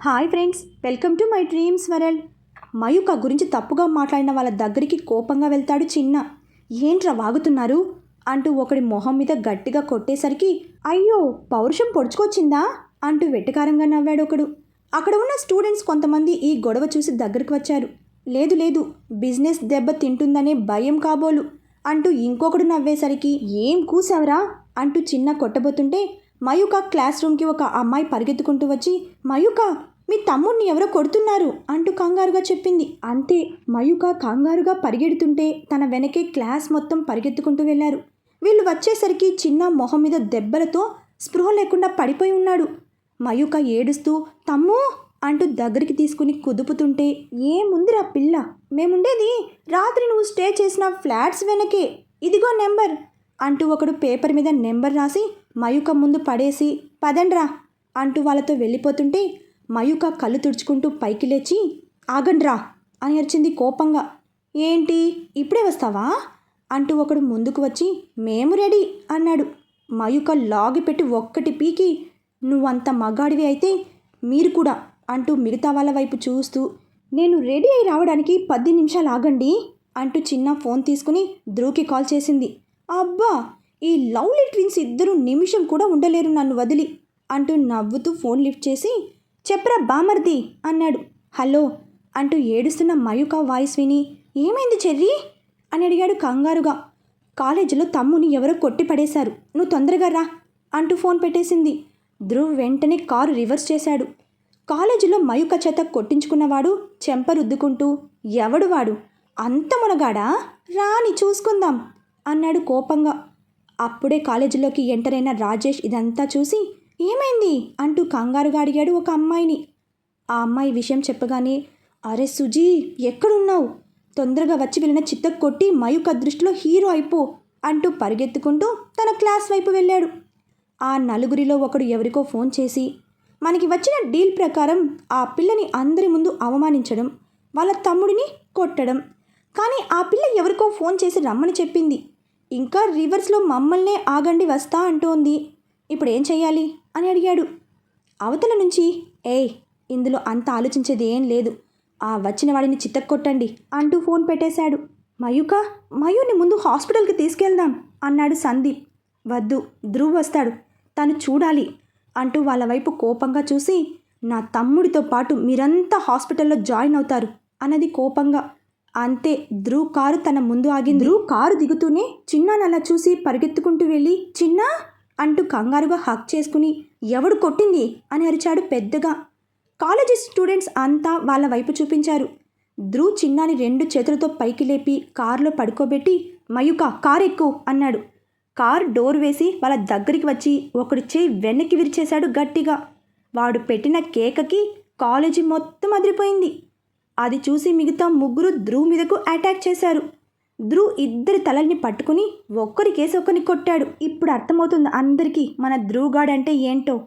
Hi friends welcome to my dreams world. Mayuka గురించి తప్పుగా మాట్లాడిన వాళ్ళ దగ్గరికి కోపంగా వెళ్తాడు చిన్న. ఏంట్రా వాగుతున్నారు? అంటూ ఒకడి మొహం మీద గట్టిగా కొట్టేసరికి అయ్యో పౌరుషం పొడుచుకొచ్చిందా? అంటూ వెట్టకారంగా నవ్వాడు ఒకడు. అక్కడ ఉన్న స్టూడెంట్స్ కొంతమంది ఈ గొడవ చూసి దగ్గరికి వచ్చారు. లేదు లేదు బిజినెస్ దెబ్బ తింటుందనే భయం కాబోలు. అంటూ ఇంకొకడు నవ్వేసరికి ఏం కూసావరా? అంటూ చిన్న కొట్టబోతుంటే మయూక క్లాస్ రూమ్కి ఒక అమ్మాయి పరిగెత్తుకుంటూ వచ్చి మయూక మీ తమ్ముడిని ఎవరో కొడుతున్నారు అంటూ కంగారుగా చెప్పింది. అంతే మయూక కంగారుగా పరిగెడుతుంటే తన వెనకే క్లాస్ మొత్తం పరిగెత్తుకుంటూ వెళ్ళారు. వీళ్ళు వచ్చేసరికి చిన్న మొహం మీద దెబ్బలతో స్పృహ లేకుండా పడిపోయి ఉన్నాడు. మయూక ఏడుస్తూ తమ్ము అంటూ దగ్గరికి తీసుకుని కుదుపుతుంటే ఏముందిరా పిల్ల మేముండేది రాత్రి నువ్వు స్టే చేసిన ఫ్లాట్స్ వెనకే. ఇదిగో నెంబర్ అంటూ ఒకడు పేపర్ మీద నెంబర్ రాసి మయూక ముందు పడేసి పదండ్రా అంటూ వాళ్ళతో వెళ్ళిపోతుంటే మయూక కళ్ళు తుడుచుకుంటూ పైకి లేచి ఆగండ్రా అని అరిచింది కోపంగా. ఏంటి? ఇప్పుడే వస్తావా? అంటూ ఒకడు ముందుకు వచ్చి మేము రెడీ అన్నాడు. మయూక లాగి పెట్టి ఒక్కటి పీకి నువ్వంత మగాడివి అయితే మీరు కూడా అంటూ మిగతా వాళ్ళ వైపు చూస్తూ నేను రెడీ అయి రావడానికి పది నిమిషాలు ఆగండి అంటూ చిన్న ఫోన్ తీసుకుని ధ్రువుకి కాల్ చేసింది. అబ్బా! ఈ లవ్లీ ట్విన్స్ ఇద్దరు నిమిషం కూడా ఉండలేరు నన్ను వదిలి అంటూ నవ్వుతూ ఫోన్ లిఫ్ట్ చేసి చెప్పరా బామర్ది? అన్నాడు. హలో? అంటూ ఏడుస్తున్న మయూక వాయిస్ విని ఏమైంది చెర్రీ? అని అడిగాడు కంగారుగా. కాలేజీలో తమ్ముని ఎవరో కొట్టి పడేశారు నువ్వు తొందరగా రా అంటూ ఫోన్ పెట్టేసింది. ధ్రువ్ వెంటనే కారు రివర్స్ చేశాడు. కాలేజీలో మయూక చేత కొట్టించుకున్నవాడు చెంప రుద్దుకుంటూ ఎవడు వాడు? అంత మునగాడా? రాని చూసుకుందాం అన్నాడు కోపంగా. అప్పుడే కాలేజీలోకి ఎంటర్ అయిన రాజేష్ ఇదంతా చూసి ఏమైంది? అంటూ కంగారుగా అడిగాడు ఒక అమ్మాయిని. ఆ అమ్మాయి విషయం చెప్పగానే అరే సుజీ ఎక్కడున్నావు? తొందరగా వచ్చి వెళ్ళిన చిత్త కొట్టి మయూక దృష్టిలో హీరో అయిపో అంటూ పరిగెత్తుకుంటూ తన క్లాస్ వైపు వెళ్ళాడు. ఆ నలుగురిలో ఒకడు ఎవరికో ఫోన్ చేసి మనకి వచ్చిన డీల్ ప్రకారం ఆ పిల్లని అందరి ముందు అవమానించడం వాళ్ళ తమ్ముడిని కొట్టడం. కానీ ఆ పిల్ల ఎవరికో ఫోన్ చేసి రమ్మని చెప్పింది. ఇంకా రివర్స్లో మమ్మల్నే ఆగండి వస్తా అంటోంది. ఇప్పుడు ఏం చేయాలి అని అడిగాడు. అవతల నుంచి ఏయ్ ఇందులో అంత ఆలోచించేది ఏం లేదు. ఆ వచ్చిన వాడిని చిత్తక్కొట్టండి అంటూ ఫోన్ పెట్టేశాడు. మయూక మయూని ముందు హాస్పిటల్కి తీసుకెళ్దాం అన్నాడు సందీప్. వద్దు ధ్రువ్ వస్తాడు. తను చూడాలి అంటూ వాళ్ళ వైపు కోపంగా చూసి నా తమ్ముడితో పాటు మీరంతా హాస్పిటల్లో జాయిన్ అవుతారు అన్నది కోపంగా. అంతే ధ్రువ్ కారు తన ముందు ఆగింది. ధ్రువ్ కారు దిగుతూనే చిన్నానలా చూసి పరిగెత్తుకుంటూ వెళ్ళి చిన్నా అంటూ కంగారుగా హక్ చేసుకుని ఎవడు కొట్టింది? అని అరిచాడు పెద్దగా. కాలేజీ స్టూడెంట్స్ అంతా వాళ్ళ వైపు చూపించారు. ధ్రువ్ చిన్నాని రెండు చేతులతో పైకి లేపి కారులో పడుకోబెట్టి మయూక కార్ ఎక్కు అన్నాడు. కార్ డోర్ వేసి వాళ్ళ దగ్గరికి వచ్చి ఒకడు చేయి వెనక్కి విరిచేశాడు గట్టిగా. వాడు పెట్టిన కేకకి కాలేజీ మొత్తం అదిరిపోయింది. అది చూసి మిగతా ముగ్గురు ధ్రువ్ మీదకు అటాక్ చేశారు. ధ్రువ్ ఇద్దరి తలల్ని పట్టుకుని ఒక్కరి కేసి ఒక్కరిని కొట్టాడు. ఇప్పుడు అర్థమవుతుంది అందరికీ మన ధ్రువ్ ఏంటో.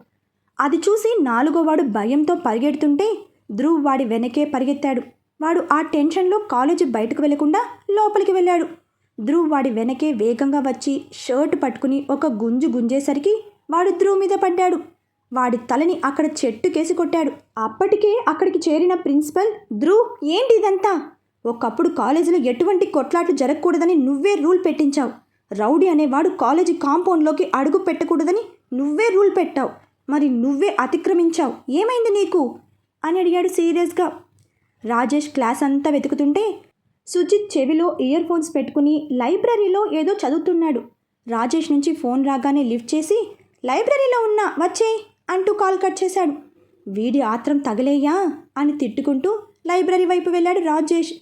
అది చూసి నాలుగోవాడు భయంతో పరిగెడుతుంటే ధ్రువ్ వాడి వెనకే పరిగెత్తాడు. వాడు ఆ టెన్షన్లో కాలేజీ బయటకు వెళ్ళకుండా లోపలికి వెళ్ళాడు. ధ్రువ్ వాడి వెనకే వేగంగా వచ్చి షర్ట్ పట్టుకుని ఒక గుంజు గుంజేసరికి వాడు ధ్రువ్ మీద పడ్డాడు. వాడి తలని అక్కడ చెట్టుకేసి కొట్టాడు. అప్పటికే అక్కడికి చేరిన ప్రిన్సిపల్ ధ్రువ్ ఏంటి ఇదంతా ఒకప్పుడు కాలేజీలో ఎటువంటి కొట్లాట్లు జరగకూడదని నువ్వే రూల్ పెట్టించావు. రౌడీ అనేవాడు కాలేజీ కాంపౌండ్లోకి అడుగు పెట్టకూడదని నువ్వే రూల్ పెట్టావు. మరి నువ్వే అతిక్రమించావు. ఏమైంది నీకు? అని అడిగాడు సీరియస్గా. రాజేష్ క్లాస్ అంతా వెతుకుతుంటే సుజిత్ చెవిలో ఇయర్ ఫోన్స్ పెట్టుకుని లైబ్రరీలో ఏదో చదువుతున్నాడు. రాజేష్ నుంచి ఫోన్ రాగానే లిఫ్ట్ చేసి లైబ్రరీలో ఉన్నా వచ్చే అంటూ కాల్ కట్ చేశాడు. వీడి ఆత్రం తగలేయా అని తిట్టుకుంటూ లైబ్రరీ వైపు వెళ్ళాడు రాజేష్.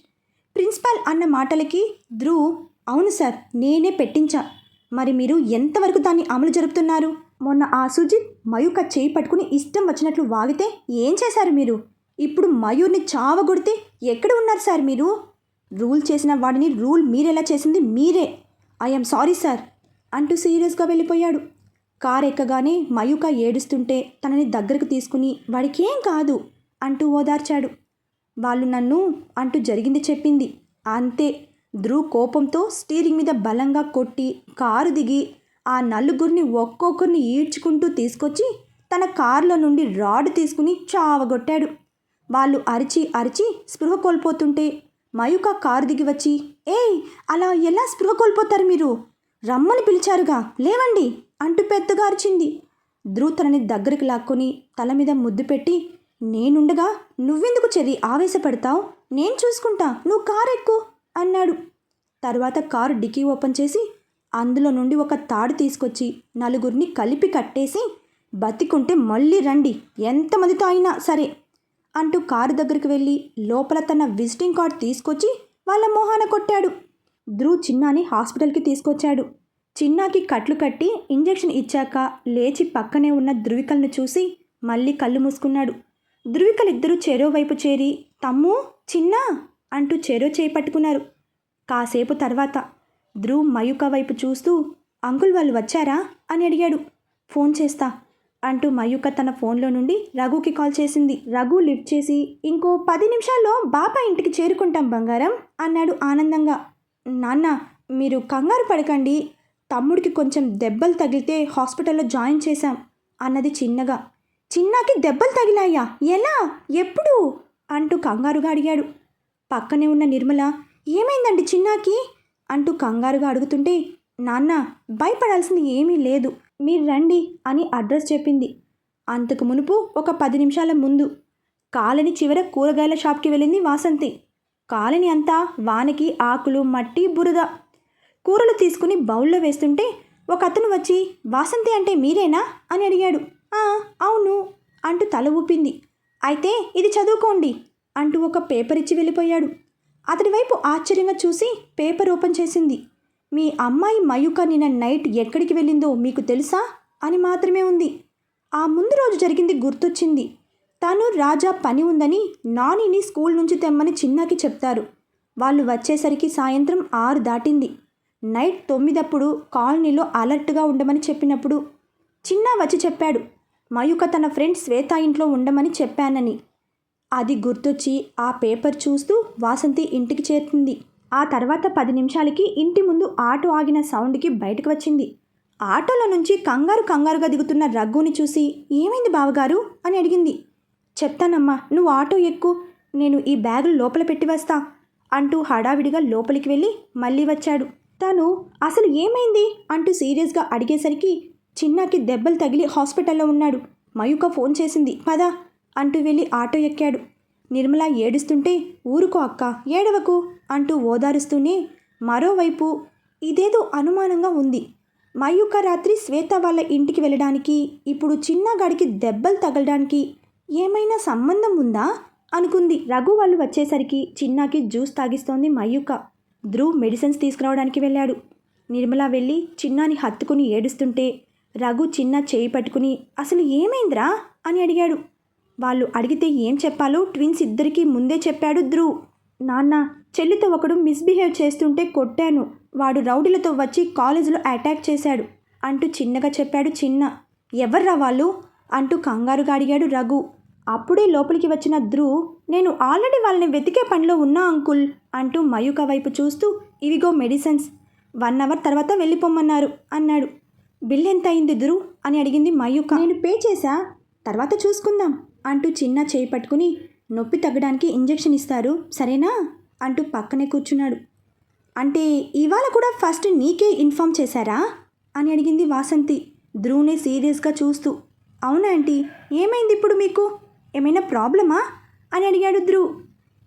ప్రిన్సిపాల్ అన్న మాటలకి ధ్రువ్ అవును సార్ నేనే పెట్టించా. మరి మీరు ఎంతవరకు దాన్ని అమలు జరుపుతున్నారు? మొన్న ఆ సుజిత్ మయూక చేయి పట్టుకుని ఇష్టం వచ్చినట్లు వాగితే ఏం చేశారు మీరు? ఇప్పుడు మయూర్ని చావగొడితే ఎక్కడ ఉన్నారు సార్ మీరు? రూల్ చేసిన వాడిని రూల్ మీరెలా చేసింది మీరే. ఐఎమ్ సారీ సార్ అంటూ సీరియస్గా వెళ్ళిపోయాడు. కార్ ఎక్కగానే మయూక ఏడుస్తుంటే తనని దగ్గరకు తీసుకుని వాడికేం కాదు అంటూ ఓదార్చాడు. వాళ్ళు నన్ను అంటూ జరిగింది చెప్పింది. అంతే. ధ్రువ్ కోపంతో స్టీరింగ్ మీద బలంగా కొట్టి కారు దిగి ఆ నలుగురిని ఒక్కొక్కరిని ఈడ్చుకుంటూ తీసుకొచ్చి తన కారులో నుండి రాడ్ తీసుకుని చావగొట్టాడు. వాళ్ళు అరిచి అరిచి స్పృహ కోల్పోతుంటే మయూక కారు దిగి వచ్చి ఏయ్ అలా ఎలా స్పృహ కోల్పోతారు మీరు? రమ్మని పిలిచారుగా లేవండి అంటూ పెద్దగా అరిచింది. ధ్రువ్ తనని దగ్గరికి లాక్కొని తల మీద ముద్దు పెట్టి నేనుండగా నువ్వెందుకు చెర్రీ ఆవేశపడతావు? నేను చూసుకుంటా. నువ్వు కారు ఎక్కు అన్నాడు. తర్వాత కారు డిక్కీ ఓపెన్ చేసి అందులో నుండి ఒక తాడు తీసుకొచ్చి నలుగురిని కలిపి కట్టేసి బతికుంటే మళ్ళీ రండి. ఎంతమందితో అయినా సరే అంటూ కారు దగ్గరికి వెళ్ళి లోపల తన విజిటింగ్ కార్డ్ తీసుకొచ్చి వాళ్ళ మొహాన కొట్టాడు. ధ్రువ్ చిన్నాని హాస్పిటల్కి తీసుకొచ్చాడు. చిన్నాకి కట్లు కట్టి ఇంజెక్షన్ ఇచ్చాక లేచి పక్కనే ఉన్న ధృవికలను చూసి మళ్ళీ కళ్ళు మూసుకున్నాడు. ధృవికలిద్దరూ చెరో వైపు చేరి తమ్ము చిన్నా అంటూ చెరో చేయి పట్టుకున్నారు. కాసేపు తర్వాత ధ్రువ్ మయూక వైపు చూస్తూ అంకుల్ వాళ్ళు వచ్చారా? అని అడిగాడు. ఫోన్ చేస్తా అంటూ మయూక తన ఫోన్లో నుండి రఘుకి కాల్ చేసింది. రఘు లిఫ్ట్ చేసి ఇంకో పది నిమిషాల్లో బాపా ఇంటికి చేరుకుంటాం బంగారం అన్నాడు ఆనందంగా. నాన్న మీరు కంగారు పడకండి. తమ్ముడికి కొంచెం దెబ్బలు తగిలితే హాస్పిటల్లో జాయిన్ చేశాం అన్నది చిన్నగా. చిన్నాకి దెబ్బలు తగిలాయా? ఎలా? ఎప్పుడు? అంటూ కంగారుగా అడిగాడు. పక్కనే ఉన్న నిర్మల ఏమైందండి చిన్నాకి? అంటూ కంగారుగా అడుగుతుంటే నాన్న భయపడాల్సింది ఏమీ లేదు. మీరు రండి అని అడ్రస్ చెప్పింది. అంతకు మునుపు ఒక పది నిమిషాల ముందు కాలనీ చివర కూరగాయల షాప్కి వెళ్ళింది వాసంతి. కాలనీ అంతా వానకి ఆకులు మట్టి బురద. కూరలు తీసుకుని బౌల్లో వేస్తుంటే ఒక అతను వచ్చి వాసంతి అంటే మీరేనా? అని అడిగాడు. అవును అంటూ తల ఊపింది. అయితే ఇది చదువుకోండి అంటూ ఒక పేపర్ ఇచ్చి వెళ్ళిపోయాడు. అతడి వైపు ఆశ్చర్యంగా చూసి పేపర్ ఓపెన్ చేసింది. మీ అమ్మాయి మయూక నిన్న నైట్ ఎక్కడికి వెళ్ళిందో మీకు తెలుసా? అని మాత్రమే ఉంది. ఆ ముందు రోజు జరిగింది గుర్తొచ్చింది. తాను రాజా పని ఉందని నానిని స్కూల్ నుంచి తెమ్మని చిన్నాకి చెప్తారు. వాళ్ళు వచ్చేసరికి సాయంత్రం ఆరు దాటింది. నైట్ తొమ్మిదప్పుడు కాలనీలో అలర్ట్గా ఉండమని చెప్పినప్పుడు చిన్న వచ్చి చెప్పాడు. మయూక తన ఫ్రెండ్ శ్వేత ఇంట్లో ఉండమని చెప్పానని. అది గుర్తొచ్చి ఆ పేపర్ చూస్తూ వాసంతి ఇంటికి చేరుతుంది. ఆ తర్వాత పది నిమిషాలకి ఇంటి ముందు ఆటో ఆగిన సౌండ్కి బయటకు వచ్చింది. ఆటోలో నుంచి కంగారు కంగారుగా దిగుతున్న రఘుని చూసి ఏమైంది బావగారు? అని అడిగింది. చెప్తానమ్మా నువ్వు ఆటో ఎక్కు నేను ఈ బ్యాగులు లోపల పెట్టి వస్తా అంటూ హడావిడిగా లోపలికి వెళ్ళి మళ్ళీ వచ్చాడు. తను అసలు ఏమైంది? అంటూ సీరియస్గా అడిగేసరికి చిన్నాకి దెబ్బలు తగిలి హాస్పిటల్లో ఉన్నాడు. మయూక ఫోన్ చేసింది పదా అంటూ వెళ్ళి ఆటో ఎక్కాడు. నిర్మల ఏడుస్తుంటే ఊరుకో అక్క ఏడవకు అంటూ ఓదారుస్తూనే మరోవైపు ఇదేదో అనుమానంగా ఉంది. మయూక రాత్రి శ్వేత వాళ్ళ ఇంటికి వెళ్ళడానికి ఇప్పుడు చిన్నగాడికి దెబ్బలు తగలడానికి ఏమైనా సంబంధం ఉందా? అనుకుంది. రఘు వాళ్ళు వచ్చేసరికి చిన్నాకి జ్యూస్ తాగిస్తోంది మయూక. ధ్రువ్ మెడిసిన్స్ తీసుకురావడానికి వెళ్ళాడు. నిర్మల వెళ్ళి చిన్నాని హత్తుకుని ఏడుస్తుంటే రఘు చిన్న చేయి పట్టుకుని అసలు ఏమైందిరా? అని అడిగాడు. వాళ్ళు అడిగితే ఏం చెప్పాలో ట్విన్స్ ఇద్దరికీ ముందే చెప్పాడు ధ్రువ్. నాన్న చెల్లితో ఒకడు మిస్బిహేవ్ చేస్తుంటే కొట్టాను. వాడు రౌడీలతో వచ్చి కాలేజీలో అటాక్ చేశాడు. అంటూ చిన్నగా చెప్పాడు చిన్న. ఎవర్రా వాళ్ళు? అంటూ కంగారుగా అడిగాడు రఘు. అప్పుడే లోపలికి వచ్చిన ధ్రువ్ నేను ఆల్రెడీ వాళ్ళని వెతికే పనిలో ఉన్నా అంకుల్ అంటూ మయూక వైపు చూస్తూ ఇవిగో మెడిసిన్స్. వన్ అవర్ తర్వాత వెళ్ళిపోమన్నారు అన్నాడు. బిల్ ఎంత అయింది ధ్రువ్ అని అడిగింది మయూక. నేను పే చేశా. తర్వాత చూసుకుందాం అంటూ చిన్న చేయి పట్టుకుని నొప్పి తగ్గడానికి ఇంజెక్షన్ ఇస్తారు. సరేనా? అంటూ పక్కనే కూర్చున్నాడు. అంటే ఇవాళ కూడా ఫస్ట్ నీకే ఇన్ఫామ్ చేశారా? అని అడిగింది వాసంతి ధ్రువ్ని సీరియస్గా చూస్తూ. అవునా ఆంటీ? ఏమైంది ఇప్పుడు మీకు? ఏమైనా ప్రాబ్లమా? అని అడిగాడు ధ్రువ్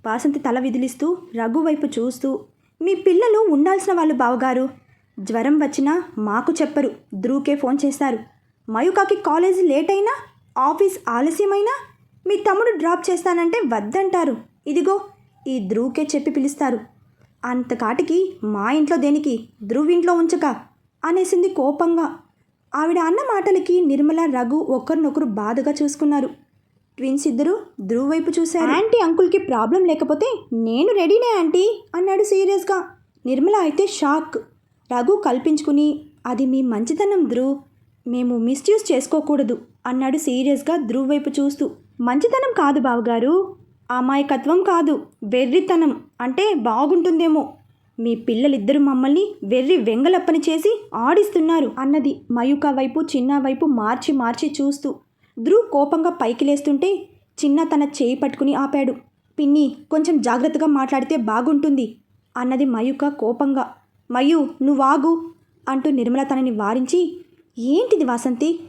వాసంతి తల విదిలిస్తూ రఘు వైపు చూస్తూ మీ పిల్లలు ఉండాల్సిన వాళ్ళు బావగారు. జ్వరం వచ్చినా మాకు చెప్పరు. ధ్రువ్కే ఫోన్ చేస్తారు. మయూకాకి కాలేజీ లేట్ అయినా ఆఫీస్ ఆలస్యమైనా మీ తమ్ముడు డ్రాప్ చేస్తానంటే వద్దంటారు. ఇదిగో ఈ ధ్రువ్కే చెప్పి పిలుస్తారు. అంతకాటికి మా ఇంట్లో దేనికి? ధ్రువ్ ఇంట్లో ఉంచక అనేసింది కోపంగా. ఆవిడ అన్న మాటలకి నిర్మల రఘు ఒకరినొకరు బాధగా చూసుకున్నారు. ట్విన్స్ ఇద్దరు ధ్రువ్ వైపు చూశారు. ఆంటీ అంకుల్కి ప్రాబ్లం లేకపోతే నేను రెడీనే ఆంటీ అన్నాడు సీరియస్గా. నిర్మల అయితే షాక్. రఘు కల్పించుకుని అది మీ మంచితనం ధ్రువ్. మేము మిస్యూజ్ చేసుకోకూడదు అన్నాడు సీరియస్గా ధ్రువ్ వైపు చూస్తూ. మంచితనం కాదు బావగారు. అమాయకత్వం కాదు. వెర్రితనం. అంటే బాగుంటుందేమో. మీ పిల్లలిద్దరు మమ్మల్ని వెర్రి వెంగలప్పని చేసి ఆడిస్తున్నారు అన్నది మయూక వైపు చిన్న వైపు మార్చి మార్చి చూస్తూ. ధ్రువ్ కోపంగా పైకి లేస్తుంటే చిన్న తన చేయి పట్టుకుని ఆపాడు. పిన్ని కొంచెం జాగ్రత్తగా మాట్లాడితే బాగుంటుంది అన్నది మయూక కోపంగా. మయు నువ్వాగు అంటూ నిర్మల తనని వారించి ఏంటిది వాసంతి?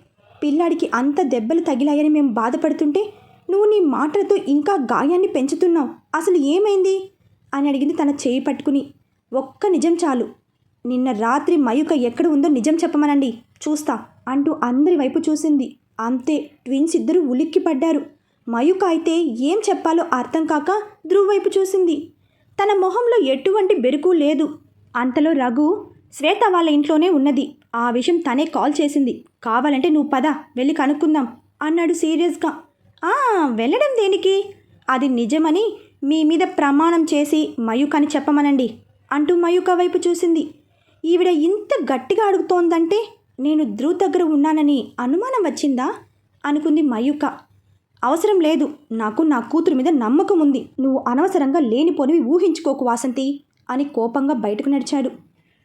పిల్లాడికి అంత దెబ్బలు తగిలాయని మేము బాధపడుతుంటే నువ్వు నీ మాటలతో ఇంకా గాయాన్ని పెంచుతున్నావు. అసలు ఏమైంది? అని అడిగింది తన చేయి పట్టుకుని. ఒక్క నిజం చాలు. నిన్న రాత్రి మయుక ఎక్కడ ఉందో నిజం చెప్పమనండి. చూస్తా అంటూ అందరి వైపు చూసింది. అంతే ట్విన్స్ ఇద్దరు ఉలిక్కి పడ్డారు. మయుక అయితే ఏం చెప్పాలో అర్థం కాక ధ్రువ్ వైపు చూసింది. తన మొహంలో ఎటువంటి బెరుకు లేదు. అంతలో రఘు శ్వేత వాళ్ళ ఇంట్లోనే ఉన్నది. ఆ విషయం తనే కాల్ చేసింది. కావాలంటే నువ్వు పద వెళ్ళి కనుక్కుందాం అన్నాడు సీరియస్గా. వెళ్ళడం దేనికి? అది నిజమని మీ మీద ప్రమాణం చేసి మయూకని చెప్పమనండి అంటూ మయూక వైపు చూసింది. ఈవిడ ఇంత గట్టిగా అడుగుతోందంటే నేను ధ్రువ్ దగ్గర ఉన్నానని అనుమానం వచ్చిందా? అనుకుంది మయూక. అవసరం లేదు నాకు నా కూతురు మీద నమ్మకం ఉంది. నువ్వు అనవసరంగా లేనిపోనివి ఊహించుకోకు వాసంతి. అని కోపంగా బయటకు నడిచాడు.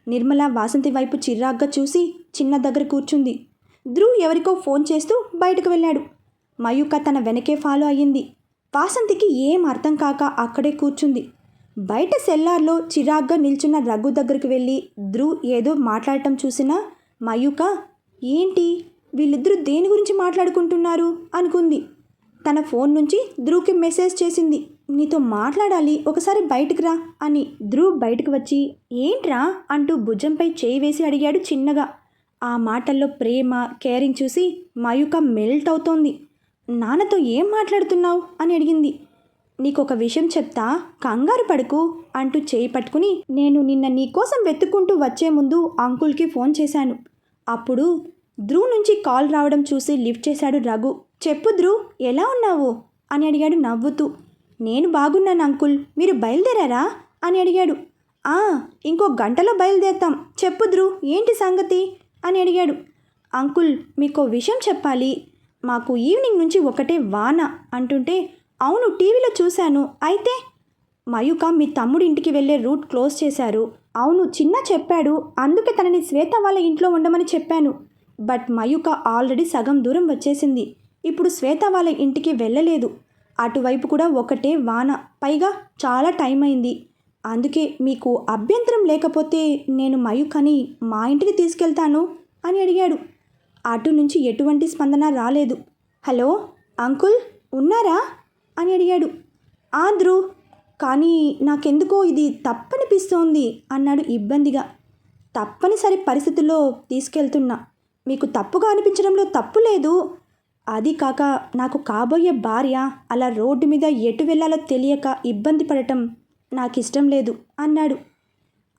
నిర్మల వాసంతి వైపు చిరాగ్గా చూసి చిన్న దగ్గర కూర్చుంది. ధ్రువ్ ఎవరికో ఫోన్ చేస్తూ బయటకు వెళ్ళాడు. మయూక తన వెనకే ఫాలో అయ్యింది. వాసంతికి ఏం అర్థం కాక అక్కడే కూర్చుంది. బయట సెల్లార్లో చిరాగ్గా నిల్చున్న రఘు దగ్గరికి వెళ్ళి ధ్రువ్ ఏదో మాట్లాడటం చూసినా మయూక ఏంటి? వీళ్ళిద్దరూ దేని గురించి మాట్లాడుకుంటున్నారు? అనుకుంది. తన ఫోన్ నుంచి ధ్రువ్కి మెసేజ్ చేసింది. నీతో మాట్లాడాలి ఒకసారి బయటికి రా అని ధ్రువ్ బయటకు వచ్చి ఏంట్రా? అంటూ భుజంపై చేయి వేసి అడిగాడు చిన్నగా. ఆ మాటల్లో ప్రేమ కేరింగ్ చూసి మయూక మెల్ట్ అవుతోంది. నాన్నతో ఏం మాట్లాడుతున్నావు? అని అడిగింది. నీకొక విషయం చెప్తా కంగారు పడుకు అంటూ చేయి పట్టుకుని నేను నిన్న నీకోసం వెతుక్కుంటూ వచ్చే ముందు అంకుల్కి ఫోన్ చేశాను. అప్పుడు ధ్రువ్ నుంచి కాల్ రావడం చూసి లిఫ్ట్ చేశాడు రఘు. చెప్పు ధ్రువ్ ఎలా ఉన్నావు? అని అడిగాడు నవ్వుతూ. నేను బాగున్నాను అంకుల్. మీరు బయలుదేరారా? అని అడిగాడు. ఆ ఇంకో గంటలో బయలుదేరుతాం. చెప్పు ధ్రువ్ ఏంటి సంగతి? అని అడిగాడు. అంకుల్ మీకో విషయం చెప్పాలి. మాకు ఈవినింగ్ నుంచి ఒకటే వాన అంటుంటే అవును టీవీలో చూశాను. అయితే మయూక మీ తమ్ముడి ఇంటికి వెళ్ళే రూట్ క్లోజ్ చేశారు. అవును చిన్న చెప్పాడు. అందుకే తనని శ్వేత వాళ్ళ ఇంట్లో ఉండమని చెప్పాను. బట్ మయూక ఆల్రెడీ సగం దూరం వచ్చేసింది. ఇప్పుడు శ్వేత వాళ్ళ ఇంటికి వెళ్ళలేదు. అటువైపు కూడా ఒకటే వాన. పైగా చాలా టైం అయింది. అందుకే మీకు అభ్యంతరం లేకపోతే నేను మయూకని మా ఇంటికి తీసుకెళ్తాను అని అడిగాడు. అటు నుంచి ఎటువంటి స్పందన రాలేదు. హలో అంకుల్ ఉన్నారా? అని అడిగాడు. ఆంధ్రు కానీ నాకెందుకో ఇది తప్పనిపిస్తోంది అన్నాడు ఇబ్బందిగా. తప్పనిసరి పరిస్థితుల్లో తీసుకెళ్తున్నా. మీకు తప్పుగా అనిపించడంలో తప్పు లేదు. అది కాక నాకు కాబోయే భార్య అలా రోడ్డు మీద ఎటు వెళ్ళాలో తెలియక ఇబ్బంది పడటం నాకు ఇష్టం లేదు అన్నాడు.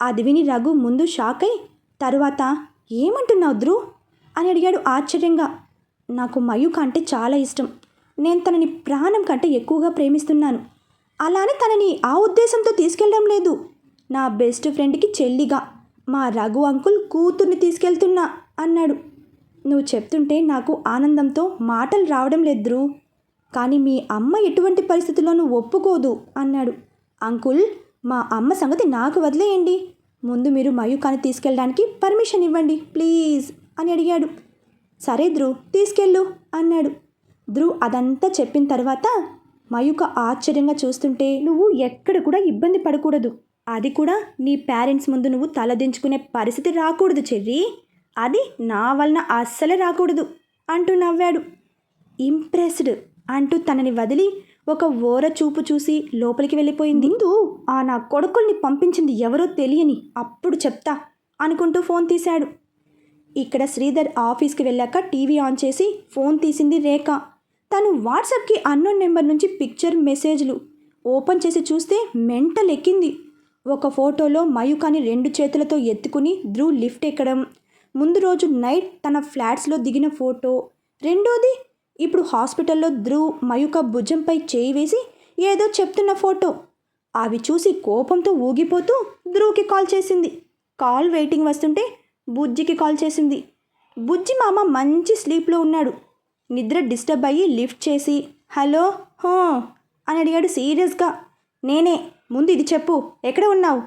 అది విని రఘు ముందు షాక్ అయి తరువాత ఏమంటున్నావు ధ్రువ్? అని అడిగాడు ఆశ్చర్యంగా. నాకు మయూక్ అంటే చాలా ఇష్టం. నేను తనని ప్రాణం కంటే ఎక్కువగా ప్రేమిస్తున్నాను. అలానే తనని ఆ ఉద్దేశంతో తీసుకెళ్ళడం లేదు. నా బెస్ట్ ఫ్రెండ్కి చెల్లిగా మా రఘు అంకుల్ కూతుర్ని తీసుకెళ్తున్నా అన్నాడు. నువ్వు చెప్తుంటే నాకు ఆనందంతో మాటలు రావడం లేదు కానీ మీ అమ్మ ఎటువంటి పరిస్థితుల్లోనూ ఒప్పుకోదు అన్నాడు. అంకుల్ మా అమ్మ సంగతి నాకు వదిలేయండి. ముందు మీరు మయూకాని తీసుకెళ్ళడానికి పర్మిషన్ ఇవ్వండి ప్లీజ్ అని అడిగాడు. సరే ధ్రువ్ తీసుకెళ్ళు అన్నాడు. ధ్రువ్ అదంతా చెప్పిన తర్వాత మయూక ఆశ్చర్యంగా చూస్తుంటే నువ్వు ఎక్కడ కూడా ఇబ్బంది పడకూడదు. అది కూడా నీ పేరెంట్స్ ముందు నువ్వు తలదించుకునే పరిస్థితి రాకూడదు చెర్రీ. అది నా వలన అస్సలే రాకూడదు అంటూ నవ్వాడు. ఇంప్రెస్డ్ అంటూ తనని వదిలి ఒక ఓర చూపు చూసి లోపలికి వెళ్ళిపోయింది. ముందు ఆ నా కొడుకుల్ని పంపించింది ఎవరో తెలియని అప్పుడు చెప్తా అనుకుంటూ ఫోన్ తీశాడు. ఇక్కడ శ్రీధర్ ఆఫీస్కి వెళ్ళాక టీవీ ఆన్ చేసి ఫోన్ తీసింది రేఖ. తను వాట్సాప్కి అన్నోన్ నెంబర్ నుంచి పిక్చర్ మెసేజ్లు ఓపెన్ చేసి చూస్తే మెంటల్ ఎక్కింది ఒక ఫోటోలో మయూకాని రెండు చేతులతో ఎత్తుకుని ధ్రువ్ లిఫ్ట్ ఎక్కడం ముందు రోజు నైట్ తన ఫ్లాట్స్లో దిగిన ఫోటో. రెండోది ఇప్పుడు హాస్పిటల్లో ధ్రువ్ మయూక భుజంపై చేయి వేసి ఏదో చెప్తున్న ఫోటో. అవి చూసి కోపంతో ఊగిపోతూ ధ్రువ్కి కాల్ చేసింది. కాల్ వెయిటింగ్ వస్తుంటే బుజ్జికి కాల్ చేసింది. బుజ్జి మామ మంచి స్లీప్లో ఉన్నాడు. నిద్ర డిస్టర్బ్ అయ్యి లిఫ్ట్ చేసి హలో హో అని అడిగాడు సీరియస్గా. నేనే ముందు ఇది చెప్పు ఎక్కడ ఉన్నావు?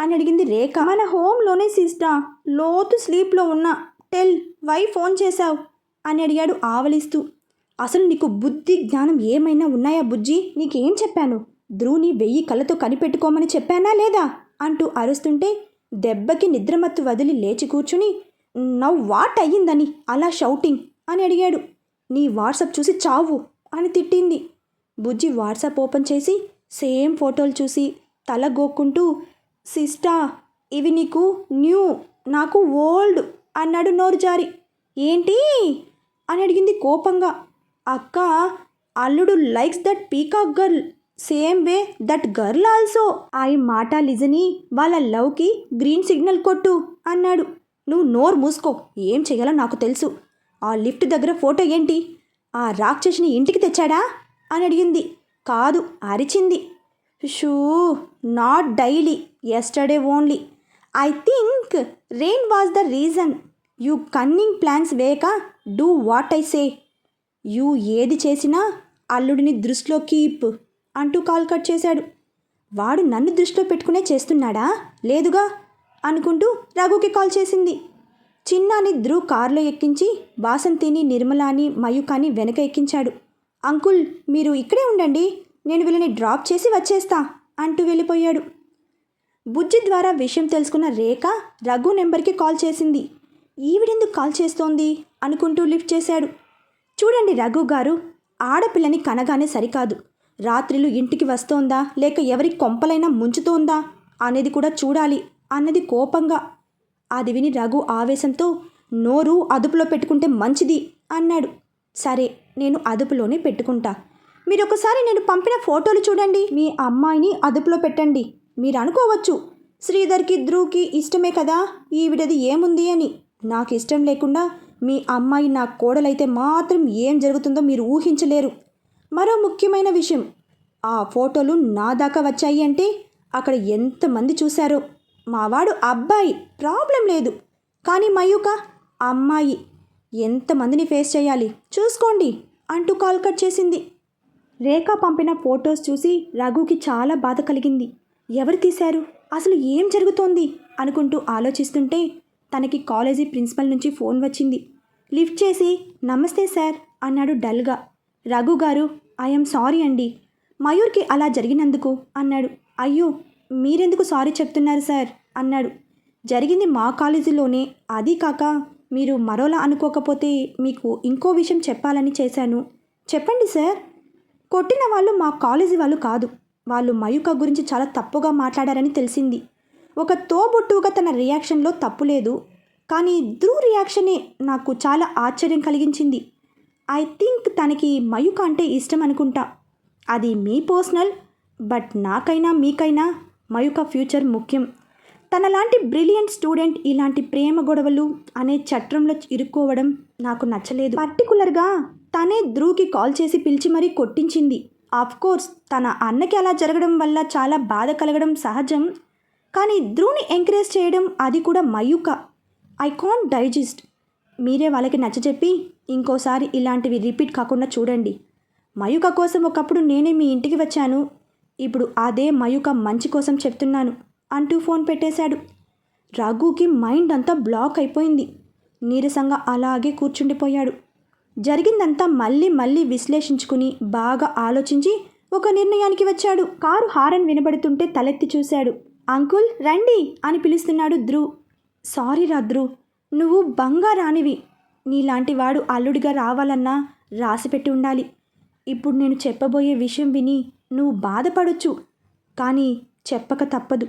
అని అడిగింది రేఖ. మన హోమ్లోనే సిస్టా లోతు స్లీప్లో ఉన్నా. టెల్ వై ఫోన్ చేశావు? అని అడిగాడు ఆవలిస్తూ. అసలు నీకు బుద్ధి జ్ఞానం ఏమైనా ఉన్నాయా బుజ్జి? నీకేం చెప్పాను? ధ్రువుని వెయ్యి కళ్ళతో కనిపెట్టుకోమని చెప్పానా లేదా? అంటూ అరుస్తుంటే దెబ్బకి నిద్రమత్తు వదిలి లేచి కూర్చుని నవ్ వాట్ అయ్యిందని? అలా షౌటింగ్ అని అడిగాడు. నీ వాట్సాప్ చూసి చావు అని తిట్టింది. బుజ్జి వాట్సాప్ ఓపెన్ చేసి సేమ్ ఫోటోలు చూసి తల గోక్కుంటూ సిస్టా ఇవి నీకు న్యూ నాకు ఓల్డ్ అన్నాడు నోరు జారి ఏంటి? అని అడిగింది కోపంగా. అక్క అల్లుడు likes that peacock girl same way that girl also. ఆ మాట లిజని వాళ్ళ లవ్కి గ్రీన్ సిగ్నల్ కొట్టు అన్నాడు. నువ్వు నోరు మూసుకో ఏం చేయాలో నాకు తెలుసు. ఆ లిఫ్ట్ దగ్గర ఫోటో ఏంటి? ఆ రాక్షసిని ఇంటికి తెచ్చాడా? అని అడిగింది. కాదు అరిచింది. Shoe not daily yesterday only I think rain was the reason you cunning plans wake do what I say you ఏది చేసినా అల్లుడిని దృష్టిలో కీప్ అంటూ కాల్ కట్ చేశాడు. వాడు నన్ను దృష్టిలో పెట్టుకునే చేస్తున్నాడా? లేదుగా అనుకుంటూ రఘుకి కాల్ చేసింది. చిన్నాని ధ్రువ్ కారులో ఎక్కించి వాసంతిని నిర్మలాని మయూకాని వెనక ఎక్కించాడు. అంకుల్ మీరు ఇక్కడే ఉండండి. నేను వీళ్ళని డ్రాప్ చేసి వచ్చేస్తా. అంటూ వెళ్ళిపోయాడు. బుజ్జి ద్వారా విషయం తెలుసుకున్న రేఖ రఘు నెంబర్కి కాల్ చేసింది. ఈవిడెందుకు కాల్ చేస్తోంది? అనుకుంటూ లిఫ్ట్ చేశాడు. చూడండి రఘు గారు ఆడపిల్లని కనగానే సరికాదు. రాత్రిలు ఇంటికి వస్తోందా? లేక ఎవరి కొంపలైనా ముంచుతోందా? అనేది కూడా చూడాలి అన్నది కోపంగా. అది విని రఘు ఆవేశంతో నోరు అదుపులో పెట్టుకుంటే మంచిది అన్నాడు. సరే నేను అదుపులోనే పెట్టుకుంటా. మీరు ఒకసారి నేను పంపిన ఫోటోలు చూడండి. మీ అమ్మాయిని అదుపులో పెట్టండి. మీరు అనుకోవచ్చు శ్రీధర్కి ధ్రువ్కి ఇష్టమే కదా? ఈవిడది ఏముంది అని. నాకు ఇష్టం లేకుండా మీ అమ్మాయి నా కోడలైతే మాత్రం ఏం జరుగుతుందో మీరు ఊహించలేరు. మరో ముఖ్యమైన విషయం ఆ ఫోటోలు నా దాకా వచ్చాయి అంటే అక్కడ ఎంతమంది చూశారో. మావాడు అబ్బాయి ప్రాబ్లం లేదు. కానీ మయూక అమ్మాయి ఎంతమందిని ఫేస్ చేయాలి? చూసుకోండి అంటూ కాల్ కట్ చేసింది. రేఖ పంపిన ఫొటోస్ చూసి రఘుకి చాలా బాధ కలిగింది. ఎవరు తీశారు? అసలు ఏం జరుగుతోంది? అనుకుంటూ ఆలోచిస్తుంటే తనకి కాలేజీ ప్రిన్సిపల్ నుంచి ఫోన్ వచ్చింది. లిఫ్ట్ చేసి నమస్తే సార్ అన్నాడు డల్గా. రఘు గారు ఐఎమ్ సారీ అండి. మయూర్కి అలా జరిగినందుకు అన్నాడు. అయ్యో మీరెందుకు సారీ చెప్తున్నారు సార్? అన్నాడు. జరిగింది మా కాలేజీలోనే. అది కాక మీరు మరోలా అనుకోకపోతే మీకు ఇంకో విషయం చెప్పాలని చేశాను. చెప్పండి సార్. కొట్టిన వాళ్ళు మా కాలేజీ వాళ్ళు కాదు. వాళ్ళు మయూక గురించి చాలా తప్పుగా మాట్లాడారని తెలిసింది. ఒక తోబుట్టువుగా తన రియాక్షన్లో తప్పు లేదు. కానీ ధ్రువ్ రియాక్షనే నాకు చాలా ఆశ్చర్యం కలిగించింది. ఐ థింక్ తనకి మయూక అంటే ఇష్టం అనుకుంటా. అది మీ పర్సనల్ బట్ నాకైనా మీకైనా మయూక ఫ్యూచర్ ముఖ్యం. తనలాంటి బ్రిలియంట్ స్టూడెంట్ ఇలాంటి ప్రేమ గొడవలు అనే చట్రంలో ఇరుక్కోవడం నాకు నచ్చలేదు. పర్టికులర్గా తనే ధ్రువ్కి కాల్ చేసి పిలిచి మరీ కొట్టించింది. కోర్స్ తన అన్నకి అలా జరగడం వల్ల చాలా బాధ కలగడం సహజం. కానీ ధ్రువ్ని ఎంకరేజ్ చేయడం అది కూడా మయూక. ఐ కాంట్ డైజెస్ట్ మీరే వాళ్ళకి నచ్చజెప్పి ఇంకోసారి ఇలాంటివి రిపీట్ కాకుండా చూడండి. మయూక కోసం ఒకప్పుడు నేనే మీ ఇంటికి వచ్చాను. ఇప్పుడు అదే మయూక మంచి కోసం చెప్తున్నాను అంటూ ఫోన్ పెట్టేశాడు. రఘుకి మైండ్ అంతా బ్లాక్ అయిపోయింది. నీరసంగా అలాగే కూర్చుండిపోయాడు. జరిగిందంతా మళ్ళీ మళ్ళీ విశ్లేషించుకుని బాగా ఆలోచించి ఒక నిర్ణయానికి వచ్చాడు. కారు హారన్ వినబడుతుంటే తలెత్తి చూశాడు. అంకుల్ రండి అని పిలుస్తున్నాడు ధ్రువ్. సారీ రా ధ్రువ్ నువ్వు బంగారానివి. నీలాంటి వాడు అల్లుడిగా రావాలన్నా రాసిపెట్టి ఉండాలి. ఇప్పుడు నేను చెప్పబోయే విషయం విని నువ్వు బాధపడొచ్చు కానీ చెప్పక తప్పదు.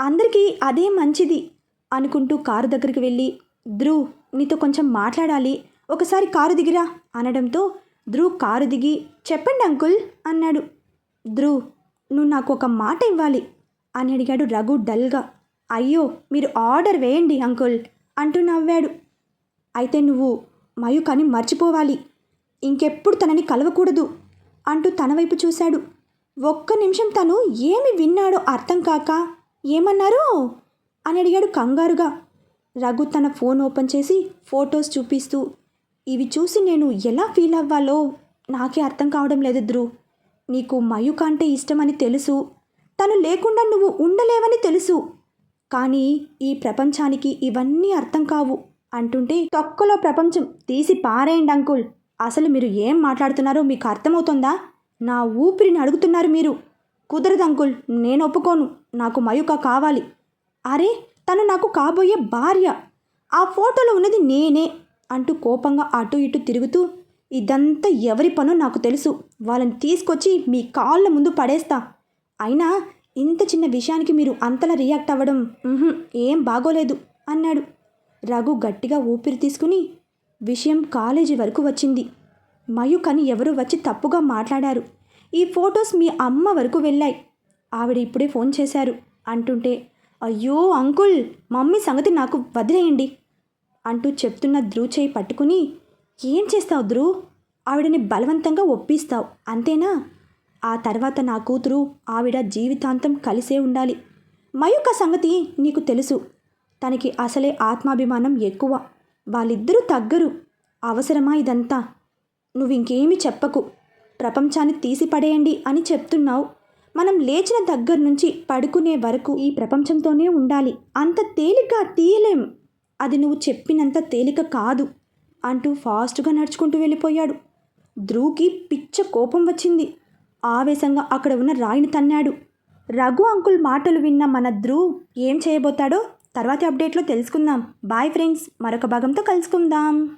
అందరికీ అదే మంచిది అనుకుంటూ కారు దగ్గరికి వెళ్ళి ధ్రువ్ నీతో కొంచెం మాట్లాడాలి ఒకసారి కారు దిగిరా అనడంతో ధ్రువ్ కారు దిగి చెప్పండి అంకుల్ అన్నాడు. ధ్రువ్ నువ్వు నాకు ఒక మాట ఇవ్వాలి అని అడిగాడు రఘు డల్గా. అయ్యో మీరు ఆర్డర్ వేయండి అంకుల్ అంటూ నవ్వాడు. అయితే నువ్వు మయూకాని మర్చిపోవాలి. ఇంకెప్పుడు తనని కలవకూడదు అంటూ తన వైపు చూశాడు. ఒక్క నిమిషం తను ఏమి విన్నాడో అర్థం కాక ఏమన్నారు అని అడిగాడు కంగారుగా. రఘు తన ఫోన్ ఓపెన్ చేసి ఫొటోస్ చూపిస్తూ ఇవి చూసి నేను ఎలా ఫీల్ అవ్వాలో నాకే అర్థం కావడం లేదు ధ్రువ్. నీకు మయూక అంటే ఇష్టమని తెలుసు. తను లేకుండా నువ్వు ఉండలేవని తెలుసు. కానీ ఈ ప్రపంచానికి ఇవన్నీ అర్థం కావు అంటుంటే తొక్కలో ప్రపంచం తీసి పారేయండి అంకుల్. అసలు మీరు ఏం మాట్లాడుతున్నారో మీకు అర్థమవుతుందా? నా ఊపిరిని అడుగుతున్నారు మీరు. కుదరదు అంకుల్ నేను ఒప్పుకోను. నాకు మయూక కావాలి. అరే తను నాకు కాబోయే భార్య. ఆ ఫోటోలో ఉన్నది నేనే. అంటూ కోపంగా అటు ఇటు తిరుగుతూ ఇదంతా ఎవరి పనో నాకు తెలుసు. వాళ్ళని తీసుకొచ్చి మీ కాళ్ళ ముందు పడేస్తా. అయినా ఇంత చిన్న విషయానికి మీరు అంతలా రియాక్ట్ అవ్వడం ఏం బాగోలేదు అన్నాడు. రఘు గట్టిగా ఊపిరి తీసుకుని విషయం కాలేజీ వరకు వచ్చింది. మయూక్ అని ఎవరో వచ్చి తప్పుగా మాట్లాడారు. ఈ ఫొటోస్ మీ అమ్మ వరకు వెళ్ళాయి. ఆవిడ ఇప్పుడే ఫోన్ చేశారు. అంటుంటే అయ్యో అంకుల్ మమ్మీ సంగతి నాకు వదిలేయండి. అంటూ చెప్తున్న ధ్రువ్ చేయి పట్టుకుని ఏం చేస్తావు ధ్రువ్? ఆవిడని బలవంతంగా ఒప్పిస్తావు అంతేనా? ఆ తర్వాత నా కూతురు ఆవిడ జీవితాంతం కలిసే ఉండాలి. మయూక సంగతి నీకు తెలుసు. తనకి అసలే ఆత్మాభిమానం ఎక్కువ. వాళ్ళిద్దరూ తగ్గరు. అవసరమా ఇదంతా? నువ్వు చెప్పకు. ప్రపంచాన్ని తీసిపడేయండి అని చెప్తున్నావు. మనం లేచిన దగ్గర నుంచి పడుకునే వరకు ఈ ప్రపంచంతోనే ఉండాలి. అంత తేలిగ్గా తీయలేం. అది నువ్వు చెప్పినంత తేలిక కాదు అంటూ ఫాస్ట్గా నడుచుకుంటూ వెళ్ళిపోయాడు. ధ్రువ్కి పిచ్చ కోపం వచ్చింది. ఆవేశంగా అక్కడ ఉన్న రాయిని తన్నాడు. రఘు అంకుల్ మాటలు విన్న మన ధ్రువ్ ఏం చేయబోతాడో తర్వాతి అప్డేట్లో తెలుసుకుందాం. బాయ్ ఫ్రెండ్స్ మరొక భాగంతో కలుసుకుందాం.